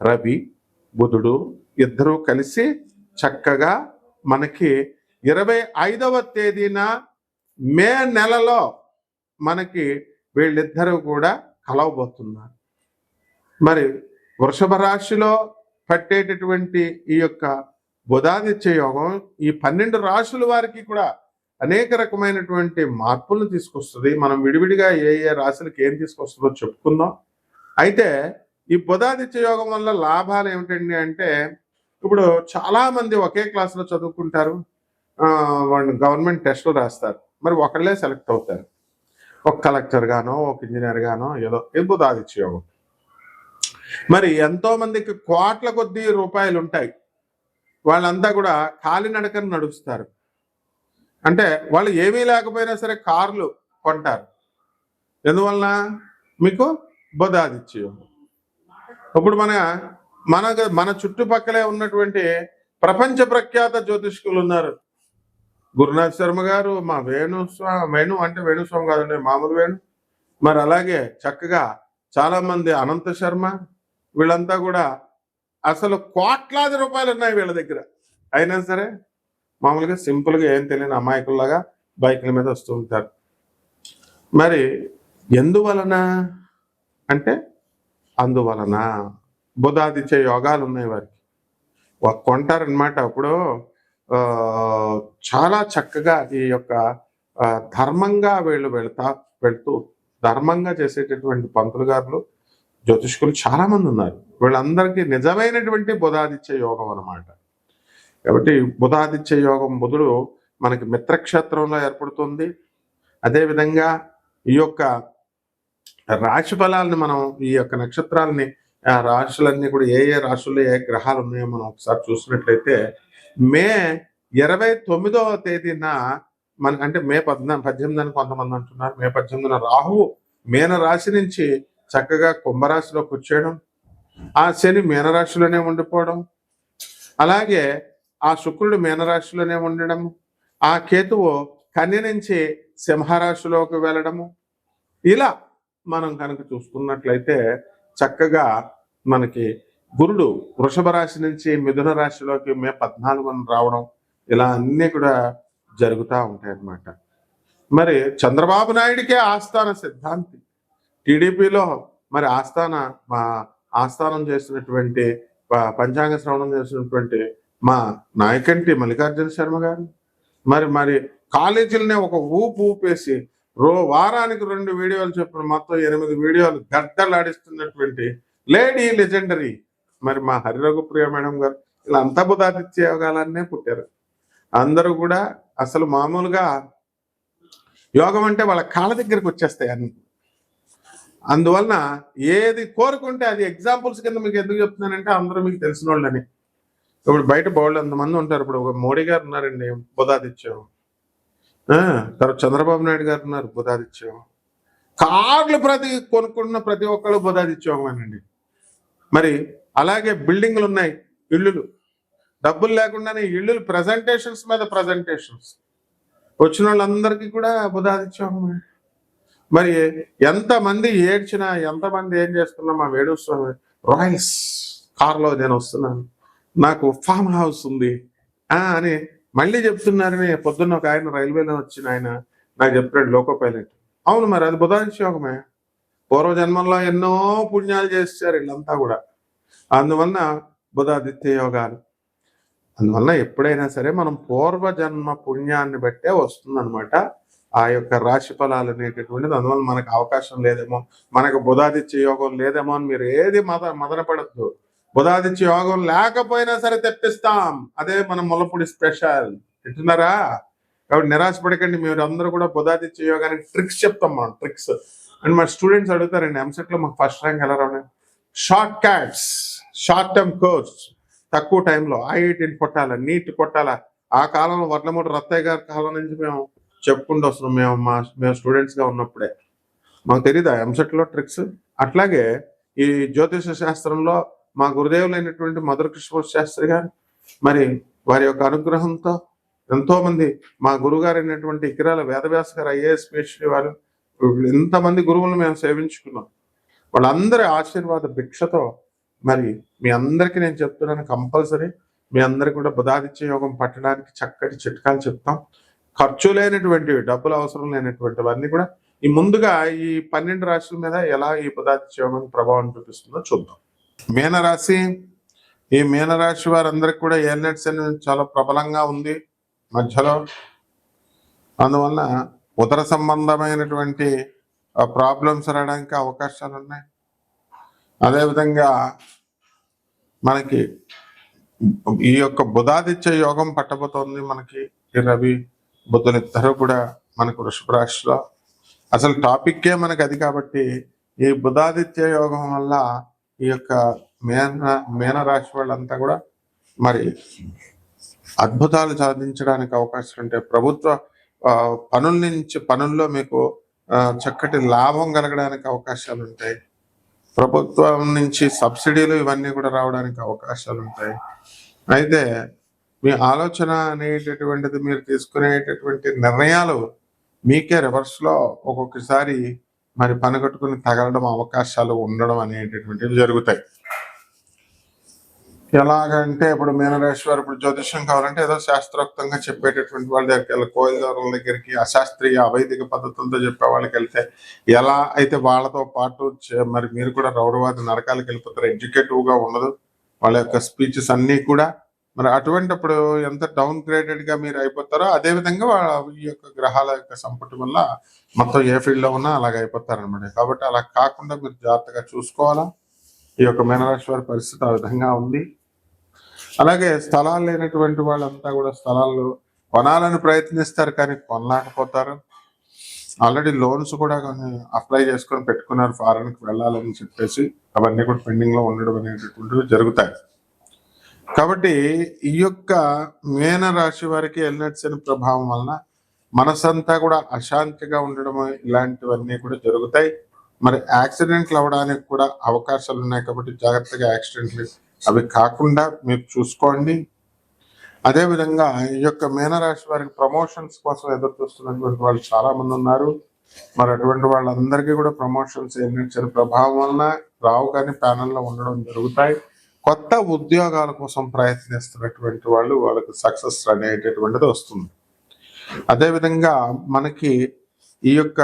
రవి బుధుడు ఇద్దరూ కలిసి చక్కగా మనకి ఇరవై ఐదవ తేదీన మే నెలలో మనకి వీళ్ళిద్దరూ కూడా కలవబోతున్నారు. మరి వృషభ రాశిలో పట్టేటటువంటి ఈ యొక్క బుధాదిత్య యోగం ఈ పన్నెండు రాశుల వారికి కూడా అనేక రకమైనటువంటి మార్పులను తీసుకొస్తుంది. మనం విడివిడిగా ఏ ఏ రాశులకి ఏం తీసుకొస్తుందో చెప్పుకుందాం. అయితే ఈ బుధాదిత్య యోగం వల్ల లాభాలు ఏమిటండి అంటే ఇప్పుడు చాలామంది ఒకే క్లాసులో చదువుకుంటారు వాళ్ళు గవర్నమెంట్ టెస్టులు రాస్తారు. మరి ఒకళ్ళే సెలెక్ట్ అవుతారు. ఒక కలెక్టర్ గానో ఒక ఇంజనీర్ గానో ఏదో ఇది బుధాదిత్య యోగం. మరి ఎంతో మందికి కోట్ల కొద్ది రూపాయలు ఉంటాయి. వాళ్ళంతా కూడా కాలినడకన నడుస్తారు. అంటే వాళ్ళు ఏమీ లేకపోయినా సరే కార్లు కొంటారు. ఎందువలన? మీకు బుధాదిత్య యోగం. ఇప్పుడు మన మన మన చుట్టుపక్కలే ఉన్నటువంటి ప్రపంచ ప్రఖ్యాత జ్యోతిష్కులు ఉన్నారు. గురునాథ్ శర్మ గారు మా వేణుస్వామి వేణు అంటే వేణుస్వామి కాదండి మామూలు వేణు. మరి అలాగే చక్కగా చాలా మంది అనంత శర్మ వీళ్ళంతా కూడా అసలు కోట్లాది రూపాయలు ఉన్నాయి వీళ్ళ దగ్గర. అయినా సరే మామూలుగా సింపుల్గా ఏం తెలియని అమాయకుల్లాగా బైకుల మీద వస్తూ ఉంటారు. మరి ఎందువలన? అంటే అందువలన బుధాదిత్య యోగాలు ఉన్నాయి వారికి కొంటారనమాట అప్పుడు చాలా చక్కగా ఈ యొక్క ధర్మంగా వీళ్ళు వెళ్తా వెళ్తూ ధర్మంగా చేసేటటువంటి పంతులు గారులు జ్యోతిష్కులు చాలామంది ఉన్నారు. వీళ్ళందరికీ నిజమైనటువంటి బుధాదిత్య యోగం అనమాట కాబట్టి బుధాదిత్య యోగం బుధుడు మనకి మిత్రక్షేత్రంలో ఏర్పడుతుంది. అదేవిధంగా ఈ యొక్క రాశి ఫలాలని మనం ఈ యొక్క నక్షత్రాలని ఆ రాశులన్నీ కూడా ఏ ఏ రాశుల్లో ఏ గ్రహాలు ఉన్నాయో మనం ఒకసారి చూసినట్లయితే మే ఇరవై తొమ్మిదవ తేదీన మన అంటే మే పద్నా పద్దెనిమిది కొంతమంది అంటున్నారు. మే పద్దెనిమిదిన రాహువు మీన రాశి నుంచి చక్కగా కుంభరాశిలోకి వచ్చేయడం ఆ శని మీనరాశిలోనే ఉండిపోవడం అలాగే ఆ శుక్రుడు మీనరాశిలోనే ఉండడం ఆ కేతువు కన్య నుంచి సింహరాశిలోకి వెళ్ళడము ఇలా మనం కనుక చూసుకున్నట్లయితే చక్కగా మనకి గురుడు వృషభ రాశి నుంచి మిథున రాశిలోకి మే పద్నాలుగున రావడం ఇలా అన్నీ కూడా జరుగుతూ ఉంటాయి అన్నమాట మరి చంద్రబాబు నాయుడికే ఆస్థాన సిద్ధాంతి. టీడీపీలో మరి ఆస్థాన మా ఆస్థానం చేసినటువంటి పంచాంగ శ్రవణం చేసినటువంటి మా నాయకంటి మల్లికార్జున శర్మ గారు. మరి మరి కాలేజీలనే ఒక ఊపు ఊపేసి రో వారానికి రెండు వీడియోలు చెప్పిన మొత్తం ఎనిమిది వీడియోలు గద్దలాడిస్తున్నటువంటి లేడీ లెజెండరీ. మరి మా హరిరఘుప్రియ మేడం గారు ఇలా అంతబుధాదిత్య యోగాలన్నే పుట్టారు. అందరూ కూడా అసలు మామూలుగా యోగం అంటే వాళ్ళ కాళ్ళ దగ్గరికి వచ్చేస్తాయి అన్ని. అందువలన ఏది కోరుకుంటే అది ఎగ్జాంపుల్స్ కింద మీకు ఎందుకు చెప్తున్నానంటే అందరూ మీకు తెలిసిన వాళ్ళని ఇప్పుడు బయట బోళ్ళు అంతమంది ఉంటారు. ఇప్పుడు ఒక మోడీ గారు ఉన్నారండి బుధాదిత్యం. తర్వాత చంద్రబాబు నాయుడు గారు ఉన్నారు బుధాదిత్యం. కార్లు ప్రతి కొనుక్కున్న ప్రతి ఒక్కళ్ళు బుధాదిత్యోగమేనండి మరి అలాగే బిల్డింగ్లు ఉన్నాయి ఇల్లులు. డబ్బులు లేకుండానే ఇల్లులు ప్రజెంటేషన్స్ మీద ప్రజెంటేషన్స్ వచ్చిన వాళ్ళందరికీ కూడా బుధాదిత్యోగమే మరి ఎంతమంది ఏడ్చినా ఎంతమంది ఏం చేస్తున్నా మా వేణుస్వామి రాయల్స్ కార్లో నేను వస్తున్నాను. నాకు ఫామ్ హౌస్ ఉంది. అని మళ్ళీ చెప్తున్నారని పొద్దున్న ఒక ఆయన రైల్వేలో వచ్చిన ఆయన నాకు చెప్పాడు లోకో పైలట్. అవును మరి అది బుధాదిత్యోగమే పూర్వజన్మంలో ఎన్నో పుణ్యాలు చేశారు వీళ్ళంతా కూడా. అందువలన బుధాదిత్య యోగాలు. అందువల్ల ఎప్పుడైనా సరే మనం పూర్వజన్మ పుణ్యాన్ని బట్టే వస్తుందన్నమాట. ఆ యొక్క రాశి ఫలాలు అనేటటువంటిది అందువల్ల మనకు అవకాశం లేదేమో మనకు బుధాదిత్య యోగం లేదేమో అని మీరు ఏది మద మదనపడద్దు. బుధాదిత్య యోగం లేకపోయినా సరే తెప్పిస్తాం. అదే మన ములపూడి స్పెషల్. వింటున్నారా? కాబట్టి నిరాశపడకండి. మీరు అందరూ కూడా బుధాదిత్య యోగానికి ట్రిక్స్ చెప్తాం మనం ట్రిక్స్. అండ్ మా స్టూడెంట్స్ అడుగుతారండి ఎంసెట్లో మాకు ఫస్ట్ ర్యాంక్ ఎలా రావడం shortcuts short term course. తక్కువ టైంలో ఐఐటీని కొట్టాలా నీట్ కొట్టాలా? ఆ కాలంలో వడ్లమూడి రత్తయ్య గారి కాలం నుంచి మేము చెప్పుకుంటూ వస్తున్నాం. మేము మా మేము స్టూడెంట్స్గా ఉన్నప్పుడే. మాకు తెలియదా ఎంసెట్లో ట్రిక్స్? అట్లాగే ఈ జ్యోతిష శాస్త్రంలో మా గురుదేవులైనటువంటి మధుర కృష్ణ శాస్త్రి గారు మరి వారి యొక్క అనుగ్రహంతో ఎంతో మంది మా గురుగారు అయినటువంటి ఇకిరాల వేదవ్యాస గారు ఐఏఎస్ పిహెచ్డి వారు ఎంతమంది గురువులను మేము సేవించుకున్నాం. వాళ్ళందరి ఆశీర్వాద భిక్షతో మరి మీ అందరికీ నేను చెప్తున్నాను కంపల్సరీ. మీ అందరికి కూడా బుధాదిత్య యోగం పట్టడానికి చక్కటి చిట్కాలు చెప్తాం. ఖర్చు లేనటువంటివి డబ్బులు అవసరం లేనటువంటివన్నీ కూడా ఈ ముందుగా ఈ పన్నెండు రాశుల మీద ఎలా ఈ బుధాదిత్య యోగం ప్రభావం చూపిస్తుందో చూద్దాం. మీనరాశి ఈ మీనరాశి వారందరికి కూడా ఏలినట్స్ అనేది చాలా ప్రబలంగా ఉంది మధ్యలో. అందువల్ల ఉదర సంబంధమైనటువంటి ప్రాబ్లమ్స్ రావడానికి అవకాశాలు ఉన్నాయి. అదేవిధంగా మనకి ఈ యొక్క బుధాదిత్య యోగం పట్టబోతోంది మనకి. ఈ రవి బుద్ధులు ఇద్దరు కూడా మనకు వృషభ రాశిలో. అసలు టాపిక్కే మనకి అది కాబట్టి ఈ బుధాదిత్య యోగం వల్ల ఈ యొక్క మేన మేనరాశి వాళ్ళంతా కూడా మరి అద్భుతాలు సాధించడానికి అవకాశం ఉంటాయి ప్రభుత్వ పనుల నుంచి పనుల్లో మీకు చక్కటి లాభం కలగడానికి అవకాశాలు ఉంటాయి. ప్రభుత్వం నుంచి సబ్సిడీలు ఇవన్నీ కూడా రావడానికి అవకాశాలు ఉంటాయి. అయితే మీ ఆలోచన అనేటటువంటిది మీరు తీసుకునేటటువంటి నిర్ణయాలు మీకే రివర్స్లో ఒక్కొక్కసారి మరి పనిగట్టుకుని తగలడం అవకాశాలు ఉండడం అనేటటువంటివి జరుగుతాయి. ఎలాగంటే ఇప్పుడు మీనరాశి వారు ఇప్పుడు జ్యోతిష్యం కావాలంటే ఏదో శాస్త్రోక్తంగా చెప్పేటటువంటి వాళ్ళ దగ్గరికి వెళ్ళి కోయిలదారుల దగ్గరికి అశాస్త్రీయ అవైదిక పద్ధతులతో చెప్పే వాళ్ళకి వెళ్తే ఎలా అయితే వాళ్ళతో పాటు చే- మరి మీరు కూడా రౌరవాది నరకాలకు వెళ్ళిపోతారు ఎడ్యుకేటివ్గా ఉండదు. వాళ్ళ యొక్క స్పీచెస్ అన్నీ కూడా మరి అటువంటిప్పుడు ఎంత డౌన్ గ్రేడెడ్గా మీరు అయిపోతారో అదే విధంగా ఈ యొక్క గ్రహాల యొక్క సంపుటి వల్ల మొత్తం ఏ ఫీల్డ్లో ఉన్నా అలాగ అయిపోతారనమాట కాబట్టి అలా కాకుండా మీరు జాగ్రత్తగా చూసుకోవాలా? ఈ యొక్క మీనరాశి వారి పరిస్థితి ఆ విధంగా ఉంది. అలాగే స్థలాలు లేనటువంటి వాళ్ళంతా కూడా స్థలాలు కొనాలని ప్రయత్నిస్తారు కానీ కొనలేకపోతారు. ఆల్రెడీ లోన్స్ కూడా అప్లై చేసుకొని పెట్టుకున్నారు ఫారెన్కి వెళ్ళాలని చెప్పేసి. అవన్నీ కూడా పెండింగ్లో ఉండడం అనేటటువంటివి జరుగుతాయి. కాబట్టి ఈ యొక్క మేన రాశి వారికి ఎల్నట్సిన ప్రభావం వలన మనసంతా కూడా అశాంతిగా ఉండడం ఇలాంటివన్నీ కూడా జరుగుతాయి. మరి యాక్సిడెంట్లు అవడానికి కూడా అవకాశాలు ఉన్నాయి కాబట్టి జాగ్రత్తగా యాక్సిడెంట్లు అవి కాకుండా మీరు చూసుకోండి. అదేవిధంగా ఈ యొక్క మీనరాశి వారికి ప్రమోషన్స్ కోసం ఎదురు చూస్తున్నటువంటి వాళ్ళు చాలా మంది ఉన్నారు. మరి అటువంటి వాళ్ళందరికీ కూడా ప్రమోషన్స్ ఎన్నిచ్చిన ప్రభావం వలన రావు కానీ ప్యానల్లో ఉండడం జరుగుతాయి. కొత్త ఉద్యోగాల కోసం ప్రయత్నిస్తున్నటువంటి వాళ్ళు వాళ్ళకి సక్సెస్ అనేటటువంటిది వస్తుంది. అదేవిధంగా మనకి ఈ యొక్క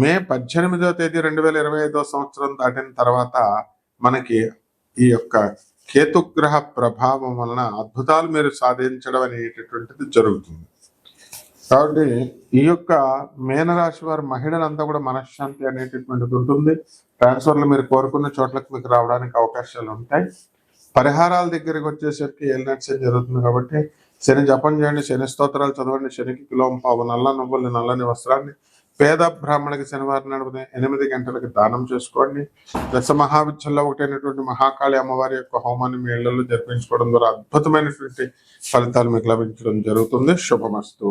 మే పద్దెనిమిదవ తేదీ రెండు వేల ఇరవై ఐదో సంవత్సరం దాటిన తర్వాత మనకి ఈ యొక్క కేతుగ్రహ ప్రభావం వలన అద్భుతాలు మీరు సాధించడం అనేటటువంటిది జరుగుతుంది. కాబట్టి ఈ యొక్క మేనరాశి వారి మహిళలంతా కూడా మనశ్శాంతి అనేటటువంటిది ఉంటుంది. ట్రాన్స్ఫర్లు మీరు కోరుకున్న చోట్లకు మీకు రావడానికి అవకాశాలు ఉంటాయి. పరిహారాల దగ్గరికి వచ్చేసరికి ఏలినట్సే జరుగుతుంది కాబట్టి శని జపం చేయండి శని స్తోత్రాలు చదవండి శనికి కిలో పావు నల్ల నువ్వుల్ని నల్లని వస్త్రాన్ని పేద బ్రాహ్మణులకి శనివారం నడిపిన ఎనిమిది గంటలకు దానం చేసుకోండి. దశ మహావిద్యల్లో ఒకటైనటువంటి మహాకాళి అమ్మవారి యొక్క హోమాన్ని మీ ఇళ్ళలో జరిపించుకోవడం ద్వారా అద్భుతమైనటువంటి ఫలితాలు మీకు లభించడం జరుగుతుంది. శుభమస్తు.